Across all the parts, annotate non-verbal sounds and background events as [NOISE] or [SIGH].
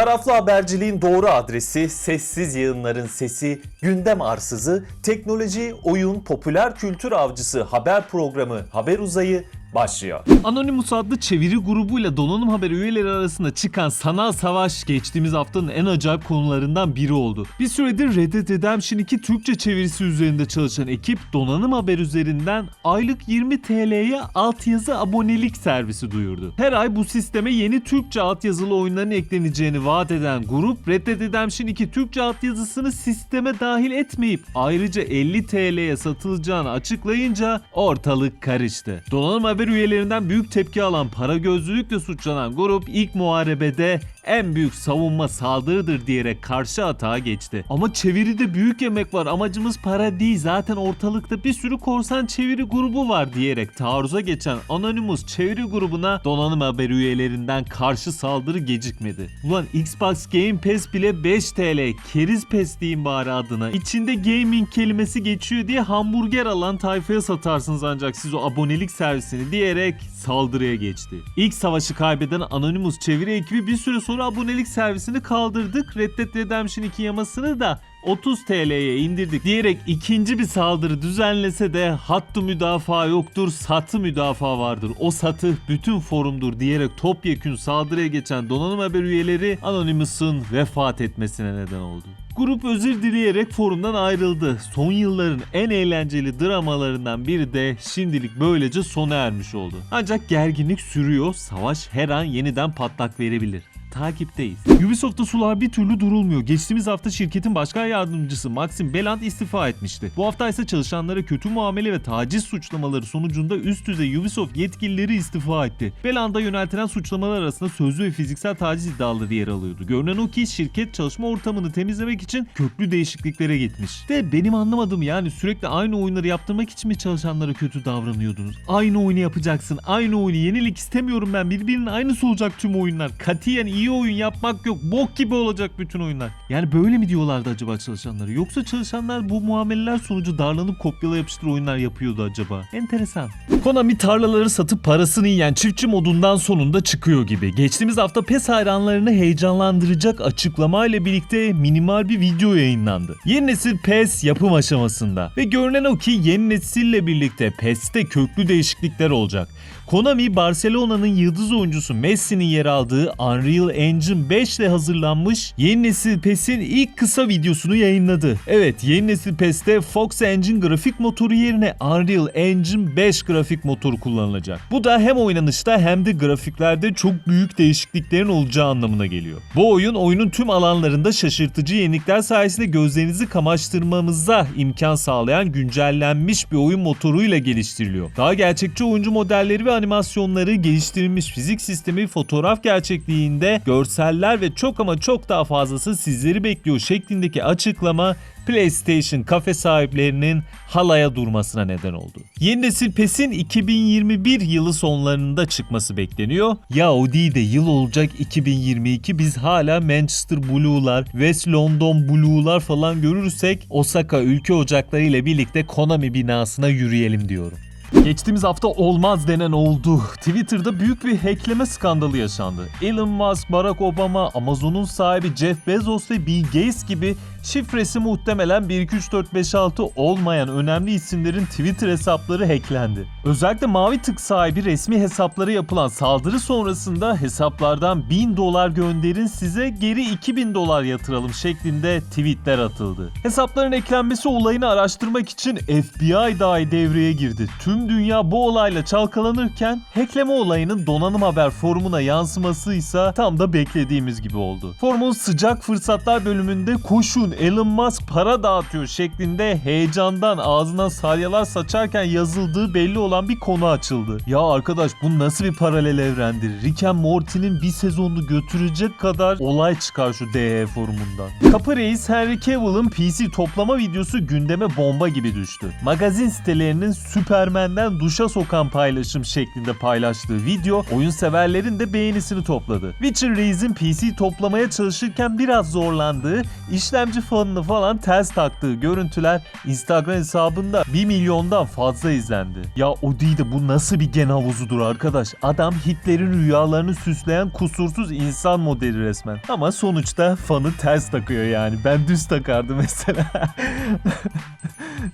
Taraflı haberciliğin doğru adresi, sessiz yayınların sesi, gündem arsızı, teknoloji, oyun, popüler kültür avcısı haber programı Haber Uzayı başlıyor. Anonymous adlı çeviri grubuyla donanım haber üyeleri arasında çıkan sanal savaş geçtiğimiz haftanın en acayip konularından biri oldu. Bir süredir Red Dead Redemption 2 Türkçe çevirisi üzerinde çalışan ekip donanım haber üzerinden aylık 20 TL'ye altyazı abonelik servisi duyurdu. Her ay bu sisteme yeni Türkçe altyazılı oyunların ekleneceğini vaat eden grup Red Dead Redemption 2 Türkçe altyazısını sisteme dahil etmeyip ayrıca 50 TL'ye satılacağını açıklayınca ortalık karıştı. Donanım haber üyelerinden büyük tepki alan para gözlülükle suçlanan grup ilk muharebede en büyük savunma saldırıdır diyerek karşı atağa geçti. Ama çeviride büyük yemek var amacımız para değil zaten ortalıkta bir sürü korsan çeviri grubu var diyerek taarruza geçen Anonymous çeviri grubuna donanım haber üyelerinden karşı saldırı gecikmedi. Ulan Xbox Game Pass bile 5 TL keriz pes diyeyim bari adına. İçinde gaming kelimesi geçiyor diye hamburger alan tayfaya satarsınız ancak siz o abonelik servisini diyerek saldırıya geçti. İlk savaşı kaybeden Anonymous çeviri ekibi bir süre sonra abonelik servisini kaldırdık. Red Dead Redemption 2 yamasını da 30 TL'ye indirdik diyerek ikinci bir saldırı düzenlese de hattı müdafaa yoktur, satı müdafaa vardır. O satı bütün forumdur diyerek topyekün saldırıya geçen donanım haber üyeleri Anonymous'un vefat etmesine neden oldu. Grup özür dileyerek forumdan ayrıldı. Son yılların en eğlenceli dramalarından biri de şimdilik böylece sona ermiş oldu. Ancak gerginlik sürüyor, savaş her an yeniden patlak verebilir takipteyiz. Ubisoft'ta sular bir türlü durulmuyor. Geçtiğimiz hafta şirketin başkan yardımcısı Maxim Beland istifa etmişti. Bu hafta ise çalışanlara kötü muamele ve taciz suçlamaları sonucunda üst düzey Ubisoft yetkilileri istifa etti. Beland'a yöneltilen suçlamalar arasında sözlü ve fiziksel taciz iddiaları yer alıyordu. Görünen o ki şirket çalışma ortamını temizlemek için köklü değişikliklere gitmiş. De benim anlamadığım yani sürekli aynı oyunları yaptırmak için mi çalışanlara kötü davranıyordunuz? Aynı oyunu yapacaksın. Aynı oyunu yenilik istemiyorum ben. Birbirinin aynısı olacak tüm oyunlar. Katiyen iyi oyun yapmak yok. Bok gibi olacak bütün oyunlar. Yani böyle mi diyorlardı acaba çalışanları? Yoksa çalışanlar bu muameleler sonucu darlanıp kopyala yapıştır oyunlar yapıyordu acaba? Enteresan. Konami tarlaları satıp parasını yiyen çiftçi modundan sonunda çıkıyor gibi. Geçtiğimiz hafta PES hayranlarını heyecanlandıracak açıklamayla birlikte minimal bir video yayınlandı. Yeni nesil PES yapım aşamasında ve görünen o ki yeni nesille birlikte PES'te köklü değişiklikler olacak. Konami Barcelona'nın yıldız oyuncusu Messi'nin yer aldığı Unreal Engine 5 ile hazırlanmış yeni nesil PES'in ilk kısa videosunu yayınladı. Evet yeni nesil PES'te Fox Engine grafik motoru yerine Unreal Engine 5 grafik motoru kullanılacak. Bu da hem oynanışta hem de grafiklerde çok büyük değişikliklerin olacağı anlamına geliyor. Bu oyun oyunun tüm alanlarında şaşırtıcı yenilikler sayesinde gözlerinizi kamaştırmamıza imkan sağlayan güncellenmiş bir oyun motoruyla geliştiriliyor. Daha gerçekçi oyuncu modelleri ve animasyonları, geliştirilmiş fizik sistemi, fotoğraf gerçekliğinde görseller ve çok ama çok daha fazlası sizleri bekliyor şeklindeki açıklama PlayStation kafe sahiplerinin halaya durmasına neden oldu. Yeni nesil PES'in 2021 yılı sonlarında çıkması bekleniyor. Ya o değil de yıl olacak 2022 biz hala Manchester Blue'lar, West London Blue'lar falan görürsek Osaka ülke ocakları ile birlikte Konami binasına yürüyelim diyorum. Geçtiğimiz hafta olmaz denen oldu. Twitter'da büyük bir hackleme skandalı yaşandı. Elon Musk, Barack Obama, Amazon'un sahibi Jeff Bezos ve Bill Gates gibi şifresi muhtemelen 1 2 3 4 5 6 olmayan önemli isimlerin Twitter hesapları hacklendi. Özellikle mavi tık sahibi resmi hesaplara yapılan saldırı sonrasında hesaplardan 1000 dolar gönderin size geri 2000 dolar yatıralım şeklinde tweetler atıldı. Hesapların eklenmesi olayını araştırmak için FBI dahi devreye girdi. Tüm dünya bu olayla çalkalanırken hackleme olayının donanım haber forumuna yansıması ise tam da beklediğimiz gibi oldu. Forumun sıcak fırsatlar bölümünde koşun Elon Musk para dağıtıyor şeklinde heyecandan ağzından salyalar saçarken yazıldığı belli olan bir konu açıldı. Ya arkadaş bu nasıl bir paralel evrendir? Rick and Morty'nin bir sezonunu götürecek kadar olay çıkar şu DE forumundan. Kapı Reis Henry Cavill'ın PC toplama videosu gündeme bomba gibi düştü. Magazin sitelerinin Superman erkenden duşa sokan paylaşım şeklinde paylaştığı video oyun severlerin de beğenisini topladı. Witcher Reis'in PC toplamaya çalışırken biraz zorlandığı, işlemci fanını falan ters taktığı görüntüler Instagram hesabında 1 milyondan fazla izlendi. Ya o değil de bu nasıl bir gen havuzudur arkadaş? Adam Hitler'in rüyalarını süsleyen kusursuz insan modeli resmen. Ama sonuçta fanı ters takıyor yani. Ben düz takardım mesela.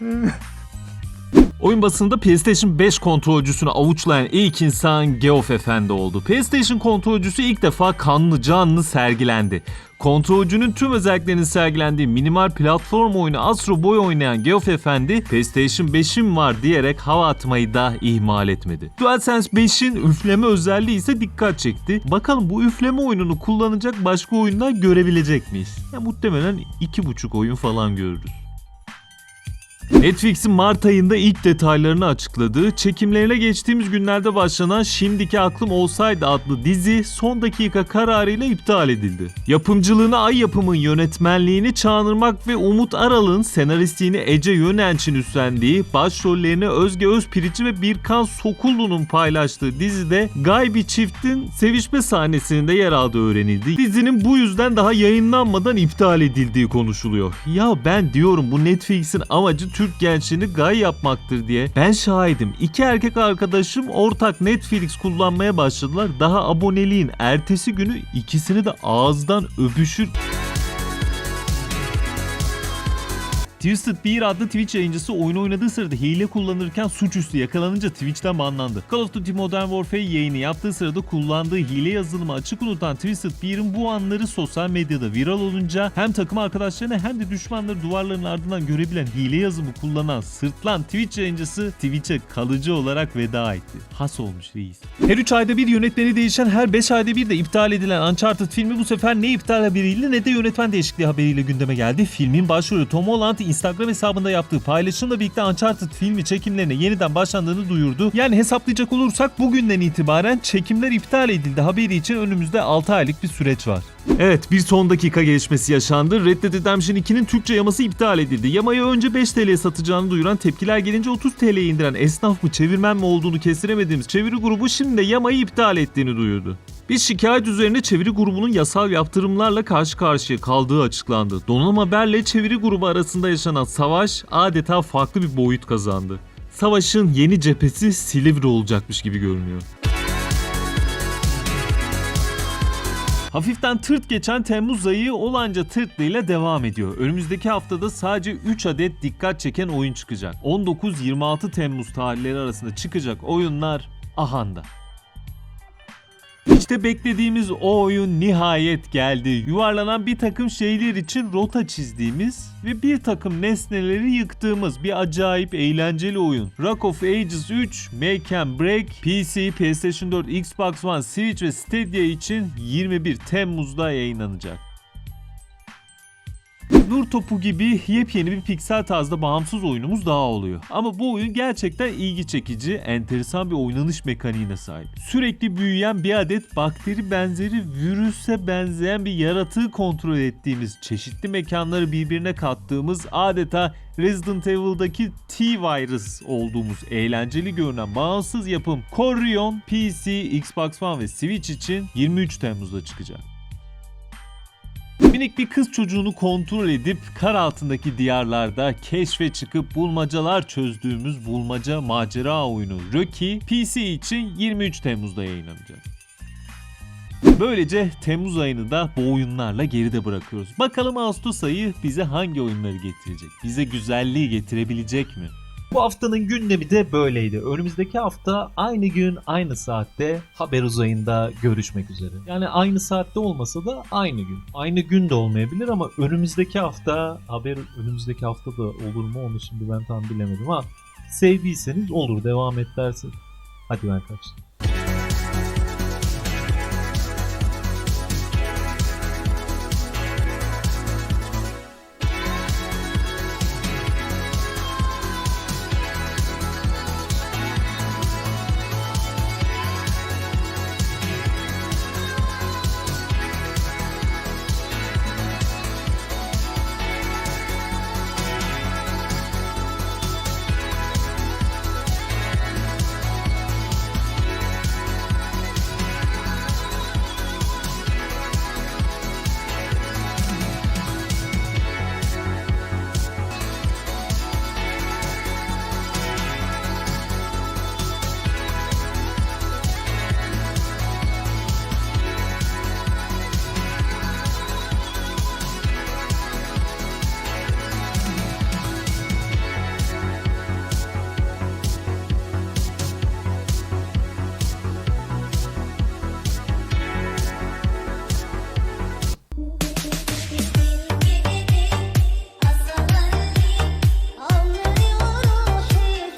[LAUGHS] Oyun basında PlayStation 5 kontrolcüsünü avuçlayan ilk insan Geoff Efendi oldu. PlayStation kontrolcüsü ilk defa kanlı canlı sergilendi. Kontrolcünün tüm özelliklerinin sergilendiği minimal platform oyunu Astro Boy oynayan Geoff Efendi, PlayStation 5'im var diyerek hava atmayı da ihmal etmedi. DualSense 5'in üfleme özelliği ise dikkat çekti. Bakalım bu üfleme oyununu kullanacak başka oyunlar görebilecek miyiz? Ya muhtemelen 2,5 oyun falan görürüz. Netflix'in Mart ayında ilk detaylarını açıkladığı, çekimlerine geçtiğimiz günlerde başlanan Şimdiki Aklım Olsaydı adlı dizi son dakika kararıyla iptal edildi. Yapımcılığını Ay Yapım'ın yönetmenliğini Çağınırmak ve Umut Aral'ın senaristliğini Ece Yönenç'in üstlendiği, başrollerini Özge Özpiriç'i ve Birkan Sokullu'nun paylaştığı dizide gay bir çiftin sevişme sahnesinde yer aldığı öğrenildi. Dizinin bu yüzden daha yayınlanmadan iptal edildiği konuşuluyor. Ya ben diyorum bu Netflix'in amacı Türk gençliğini gay yapmaktır diye. Ben şahidim. İki erkek arkadaşım ortak Netflix kullanmaya başladılar. Daha aboneliğin ertesi günü ikisini de ağızdan öpüşür Twisted Beer adlı Twitch yayıncısı oyunu oynadığı sırada hile kullanırken suçüstü yakalanınca Twitch'ten banlandı. Call of Duty Modern Warfare yayını yaptığı sırada kullandığı hile yazılımı açık unutan Twisted Beer'in bu anları sosyal medyada viral olunca hem takım arkadaşlarını hem de düşmanları duvarların ardından görebilen hile yazımı kullanan sırtlan Twitch yayıncısı Twitch'e kalıcı olarak veda etti. Has olmuş reis. Her 3 ayda bir yönetmeni değişen her 5 ayda bir de iptal edilen Uncharted filmi bu sefer ne iptal haberiyle ne de yönetmen değişikliği haberiyle gündeme geldi. Filmin başrolü Tom Holland Instagram hesabında yaptığı paylaşımla birlikte Uncharted filmi çekimlerine yeniden başlandığını duyurdu. Yani hesaplayacak olursak bugünden itibaren çekimler iptal edildi haberi için önümüzde 6 aylık bir süreç var. Evet bir son dakika gelişmesi yaşandı. Red Dead Redemption 2'nin Türkçe yaması iptal edildi. Yamayı önce 5 TL'ye satacağını duyuran tepkiler gelince 30 TL'ye indiren esnaf mı çevirmen mi olduğunu kestiremediğimiz çeviri grubu şimdi de yamayı iptal ettiğini duyurdu. Bir şikayet üzerine çeviri grubunun yasal yaptırımlarla karşı karşıya kaldığı açıklandı. Donanım Haber'le çeviri grubu arasında yaşanan savaş adeta farklı bir boyut kazandı. Savaşın yeni cephesi Silivri olacakmış gibi görünüyor. Hafiften tırt geçen Temmuz ayı olanca tırtlığıyla devam ediyor. Önümüzdeki haftada sadece 3 adet dikkat çeken oyun çıkacak. 19-26 Temmuz tarihleri arasında çıkacak oyunlar ahanda. İşte beklediğimiz o oyun nihayet geldi. Yuvarlanan bir takım şeyler için rota çizdiğimiz ve bir takım nesneleri yıktığımız bir acayip eğlenceli oyun. Rock of Ages 3, Make and Break, PC, PlayStation 4, Xbox One, Switch ve Stadia için 21 Temmuz'da yayınlanacak. Nur topu gibi yepyeni bir piksel tarzda bağımsız oyunumuz daha oluyor. Ama bu oyun gerçekten ilgi çekici, enteresan bir oynanış mekaniğine sahip. Sürekli büyüyen bir adet bakteri benzeri virüse benzeyen bir yaratığı kontrol ettiğimiz, çeşitli mekanları birbirine kattığımız adeta Resident Evil'daki T-Virus olduğumuz eğlenceli görünen bağımsız yapım Corrion PC, Xbox One ve Switch için 23 Temmuz'da çıkacak. Minik bir kız çocuğunu kontrol edip kar altındaki diyarlarda keşfe çıkıp bulmacalar çözdüğümüz bulmaca macera oyunu Rocky PC için 23 Temmuz'da yayınlanacak. Böylece Temmuz ayını da bu oyunlarla geride bırakıyoruz. Bakalım Ağustos ayı bize hangi oyunları getirecek? Bize güzelliği getirebilecek mi? Bu haftanın gündemi de böyleydi. Önümüzdeki hafta aynı gün aynı saatte haber uzayında görüşmek üzere. Yani aynı saatte olmasa da aynı gün. Aynı gün de olmayabilir ama önümüzdeki hafta haber önümüzdeki hafta da olur mu onu şimdi ben tam bilemedim ama sevdiyseniz olur devam et dersek. Hadi ben kaçtım.